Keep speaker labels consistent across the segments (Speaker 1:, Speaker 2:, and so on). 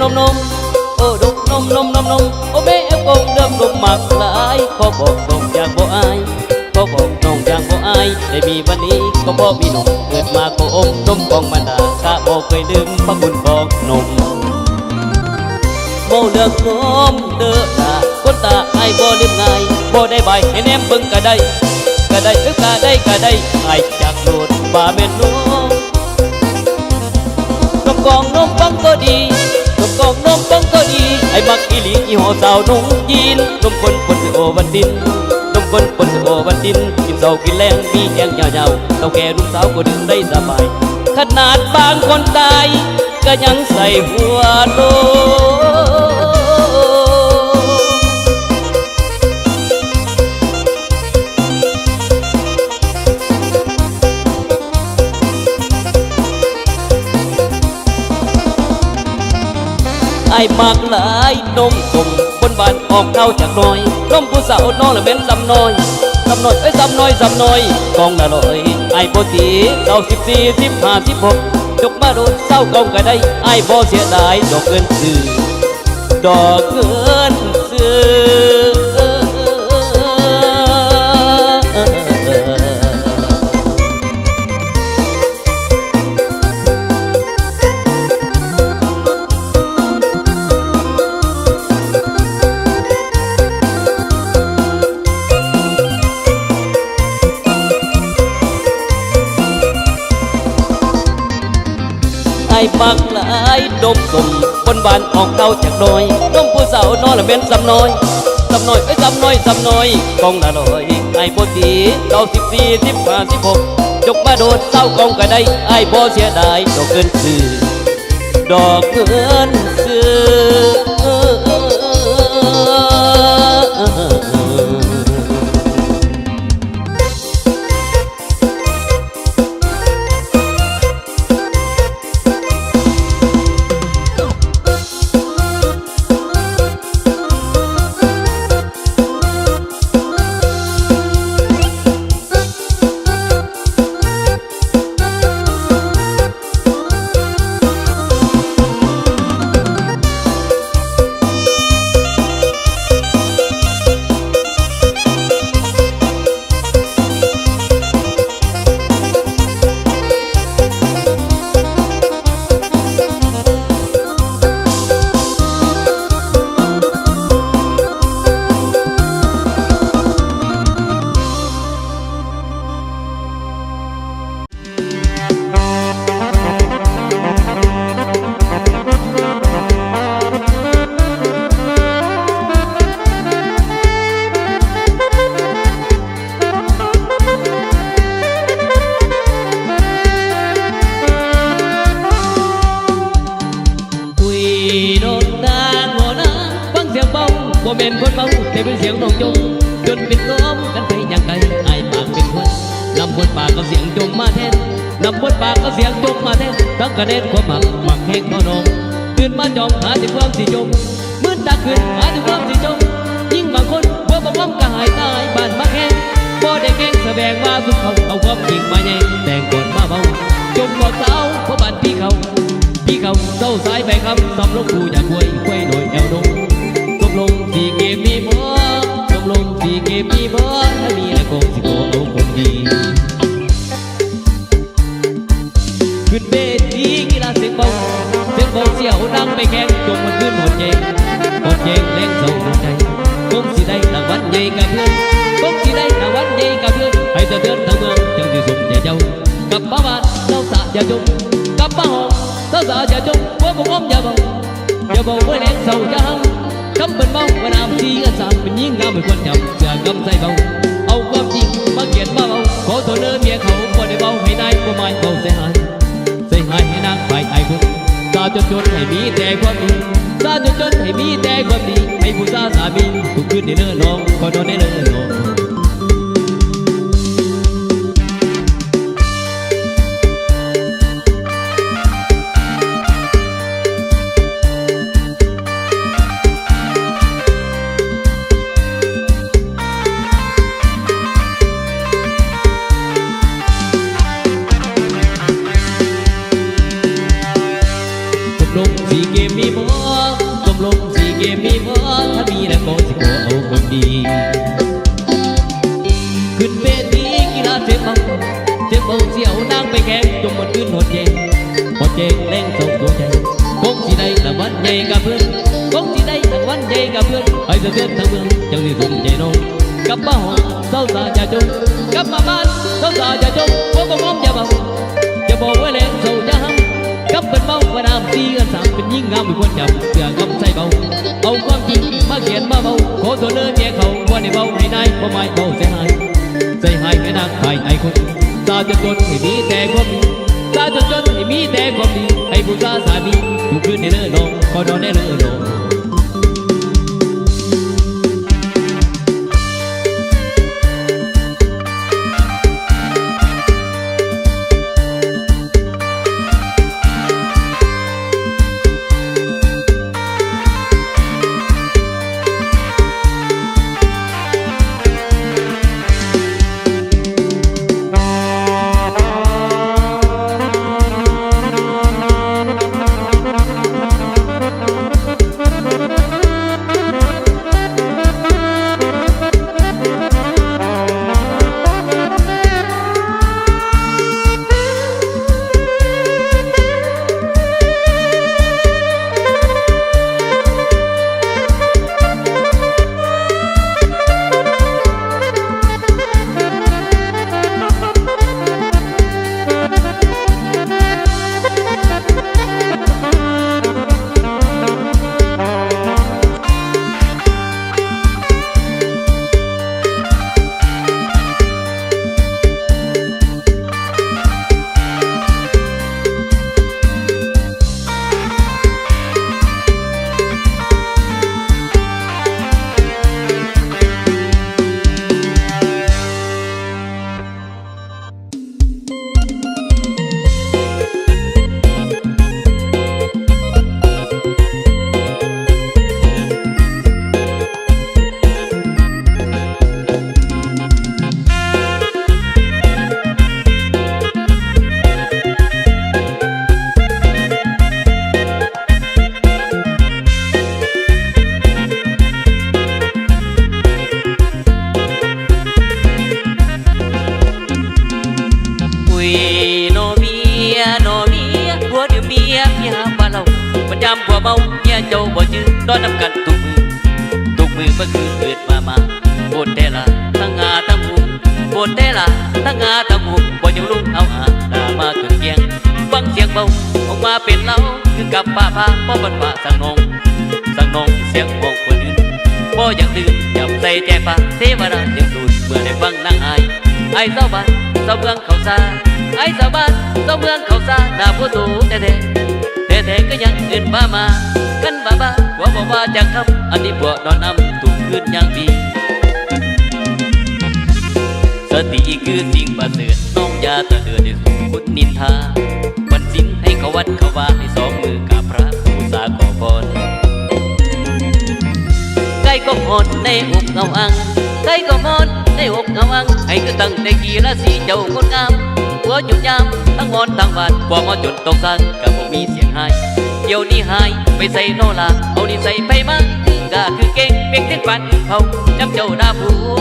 Speaker 1: นมนมโอ้นมนมนมนมนมโอ้แม่เอวกงเดิมนมมากหลายขอบอกน้องอยากบ่อายขอบอกน้องอยากบ่อายได้มีวันนี้ก็เพราะมีนมเกิดมาก็อมนมของมันดากะบอกเคยลืมพระคุณของนมบ่เลือกนมเด้อตาคนตาไอ้ายบ่ลืมง่ายบ่ได้ใบให้แนมเบิ่งก็ได้ก็ได้เอ้อก็ได้ก็ได้ไอ้ายจากโลดบ่าแม่นนมกองนมปังก็ดี กองนมปังก็ดีไอ้มักอีหลีอีหอสาวนุ่งยีนนมคนคนสิโอวันดินนมคนคนสิโอวันดินกินเสากินแรงมีแรงยาวๆเต่าแก่ลูกสาวก็ดึงได้สบาย ขนาดบางคนตายก็ยังใส่หัวโล ไอ้มากหลายนมสมบนบานออกเข้าจากน้อยนมผู้สาวน้องละเบนสำน้อยสำน้อยไอ้ยสำน้อยสำน้อยกองละลอยไอ้โปตีเก้าสิบสี่สิบห้าสิบหกจกมาโดนเศร้ากองก็ได้ไอ้บ่เสียดายดอกเงินซื้อดอกเงินซื้อ ไอ้มักหลายดมสมบนบานออกเต้าจากน้อยนมผู้สาวนอนละเม็นสำน้อยสำน้อยไอ้สำน้อยสำน้อยกองละลอยไอ้โบตีเก้าสิบสี่สิบห้าสิบหกจกมาโดดเต้ากองก็ได้ไอ้บ่เสียดายดอกเงินซื้อดอกเงินซื้อ บ่แม่นคนเบาแต่เป็นเสียงน้องจงจนเป็นล้มกันไปอย่างไกลไอ้ปากเป็นคนนำบทปากกับเสียงจงมาแทนนำบทปากกับเสียงจงมาแทนทั้งคะแนนความหมักหมักแห้งเท่านองตื่นมาจอมหาแต่ความสิจมมืดตาขึ้นหาแต่ความสิจมยิ่งบางคนเพื่อประกอบกายตายบานมาแข่งบ่ได้แข่งแสดงว่าสุขเขาเอาความจริงมาแย่งแต่งกดมาเบาจมบอกสาเพราะบานพี่เขาพี่เขาเศร้าสายไปคำสำลงกูอยา ยาห้ามคำเป็นเบาเป็น้ำสีกันสามเป็นยิ่งงามเป็นควรจำจะกำใส่เบาเอาความจริงมาเกียนมาเบาขอโทษเนื้อเมียเขาบ่ได้เบาให้นายบ่หมายเขาเสียหายใส่ให้ให้นางไปไอ้คุณตาจนจนให้มีแต่ความดีตาจนจนให้มีแต่ความดีให้ผู้ตาสามีทุกคืนในเนื้อน้องขอนอนในเนื้อน้อง เสียวนางไปแข่งจมมันขึ้นหดเจงหดเจงแรงส่งตัวใจคงสิได้รางวัลใหญ่กับเพื่อนคงสิได้รางวัลใหญ่กับเพื่อนไอ้เสือทั้งเมืองจังสิสมใจน้องกลับมาห้องเศร้าสาอย่าจงกลับมาบ้านเศร้าสาอย่าจงพวกก็มองอย่าเบาอย่าบอกว่าแรงเศร้าอย่าห้ำกลับเป็นเบาว่าน้ำตีกันสามเป็นยิ่งงามไม่ควรจับเสือกำใส่เบาเอาความจริงมาเขียนมาเบาขอตัวเลิกแย่เขาว่าในเบาในนายบ่ไม่เบาเสียหา จนจนให้มีแต่ความดีตาจนจนให้มีแต่ความดีให้ผู้ชาสามีทุกคืนในเลิศนองขอนอนในเลิศนอง
Speaker 2: เจ้าบ่จื้อนอนนำกันทุกมือทุกมือเมื่อคืนเกิดมามาโบนแต่ละทั้งงาทั้งหุมโบนแต่ละทั้งงาทั้งหุมบ่อยู่ลุกเอาอาตามาเกิดเกียงฟังเสียงเบาออกมาเป็นเล่าคือกับป้าพาป้อบันว่าสังนองสังนองเสียงของคนอื่นบ่อยากดื่มจับใส่ใจฟ้าเทวดาเสียงสูดเมื่อได้ฟังนางอายไอ้เจ้าบ้านเจ้าเมืองเขาซาไอ้เจ้าบ้านเจ้าเมืองเขาซาหน้าผู้ตูแต่เด็แต่แต่ก็ยังอื่นมามา กันบ้าบ้าหัวบอกว่าจะคำอันนี้พวกนอนนำถูกคืนอย่างดีสติคือสิ่งประเสริฐน้องยาตะเดือในสุขุนนินทาวันสิ้นให้เขาวัดเขาว่าให้สองมือกับพระผู้สาขอพรใกล้ก็หมดในอกเงาอังใกล้ก็หมดในอกเงาอังให้คือตั้งแต่กี่ราศีเจ้าคนงามหัวหยุดยามทั้งมอนทั้งบาดบ่มาจนตกสังกับบ่มีเสียงหาย เดี๋ยวนี้หายไปใส่โนลาเอานี่ใส่ไปมาก็คือเก่งเปียกเส้นปันเขาจำเจ้าดาผัว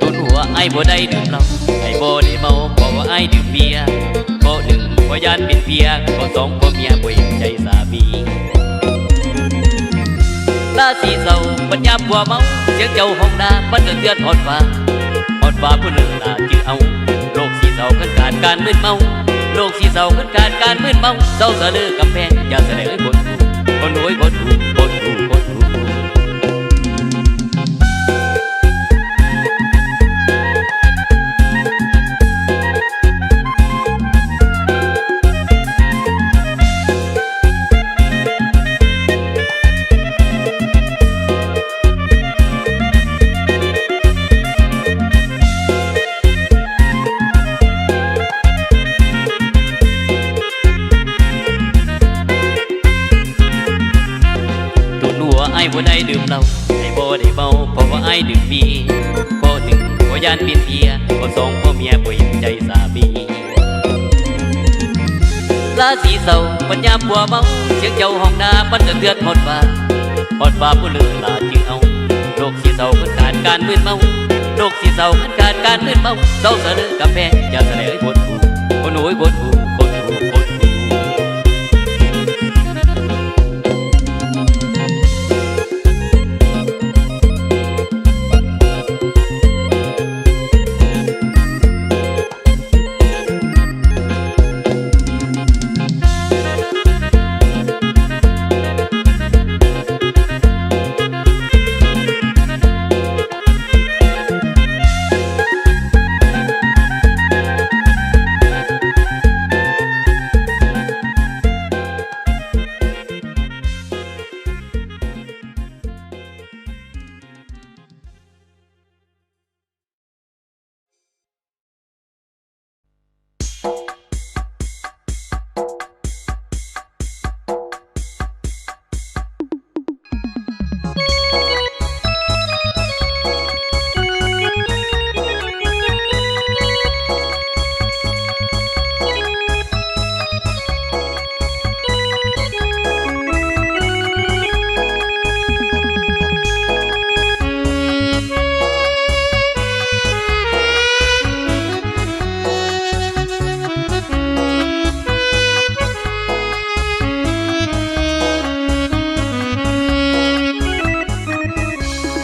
Speaker 2: ตุนหัวไอ้บ่ได้ดื่มเหล้าไอ้บ่ได้เมาเพราะว่าไอ้ดื่มเบียร์บ่หนึ่งบ่ยานเป็นเพียบ่สองบ่เมียบ่เห็นใจสามีตาสีเศร้าปัญญาบัวเมาเสียงเจ้าห้องนาบันเดือดเดือดหอดฟ้าหอดฟ้าผู้เลือตาจือเอาโลกสีเศร้าขึ้นการการมืดเมา โลกสีเศร้าขึ้นการการมืดเมาเศร้าเสลือกับแพงอย่าเสนอคนดูคนรวยคนถูกคนถูก บัวเบาเสียงเจ้าห้องนาปันเดือดเดือดหอดฟ้าหอดฟ้าผู้ลือลาจีเอาโลกสีเศร้าขึ้นการการมืดเมาโลกสีเศร้าขึ้นการการมืดเมาเศร้าเสนอกาแฟอย่าเสนอคนหูคนหูคนหูคนหูค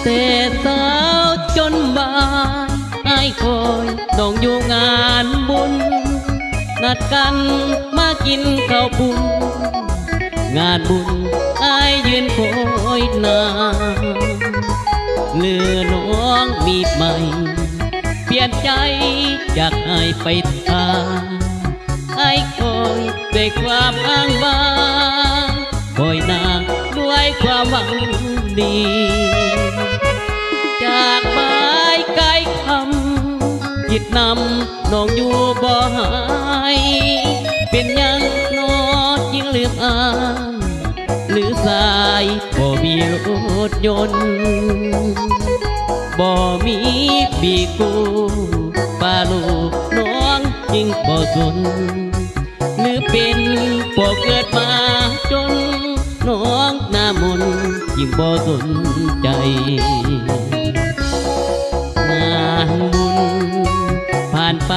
Speaker 1: แต่สาวจนบายไอ้คอยต้องอยู่งานบุญ นัดกันมากินข้าวปุ้นงานบุญไอ้ยืนคอยนานเลือน้องมีใหม่ เปลี่ยนใจอยากให้ไปทางไอ้คอยด้วยความอ้างว้างคอยนางด้วยความหวังดีากไม้ไกลคำจิตนำน้องอยู่บ่หายเป็นยังนอจิงลืมอายหรือสายบ่มีรถยนต์บ่มีปีกูป้าลูกน้องจิงบ่สนหรือเป็นพอเกิดมาจนน้องหน้ามนยิ่งบ่สนใจานบุญ ผ่านไป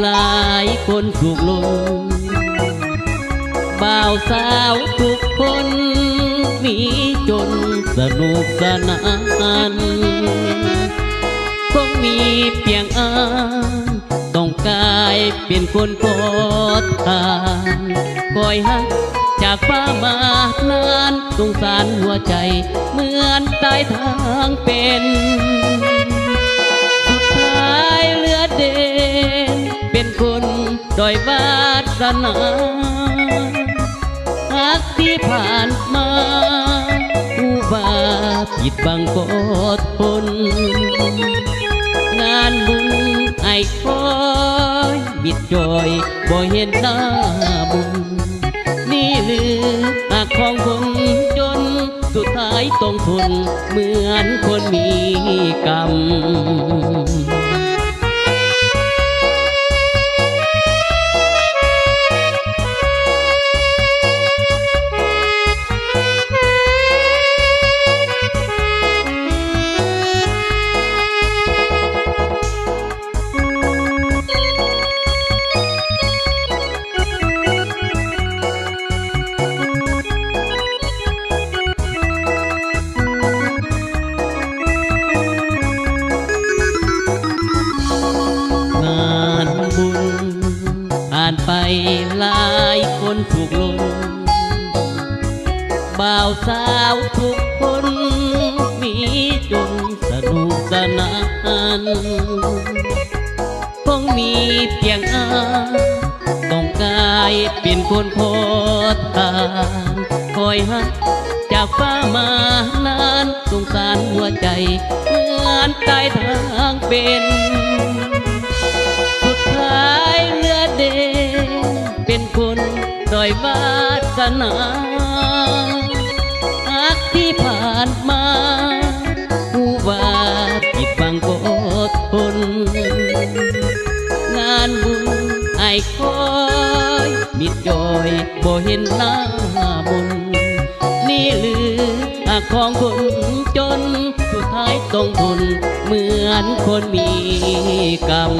Speaker 1: หลายคนถูกลงบ่าวสาวทุกคน มีจนสนุกสนานคงมีเพียงอานต้องกลายเป็นคนกอดทานคอยหักจากฟ้ามานานสงสารหัวใจ เหมือนตายทางเป็น ดอยวาสนาหากที่ผ่านมาผู้บาผิดบังกดทนงานบุญไอ้คอยบิดจอยบ่เห็นหน้าบุญ นี่หรือหักของคนจน สุดท้ายต้องทนเหมือนคนมีกรรม ถูกลงบ่าวสาวทุกคน มีจนสนุกสนานคงมีเพียงอาต้องกายเป็นคนโคตรทานคอยหักจากฟ้ามานานสงสารหัวใจ เหมือนตายทางเป็น สุดท้ายเลือเด่นเป็นคน ด้อยวาสนาหากที่ผ่านมาผู้ว่าผิดบังกดทนงานบุญไอ้คอยมิดจอยบ่เห็นหน้าบนนี่หรือหากของคนจนสุดท้ายายต้องทนเหมือนคนมีกรรม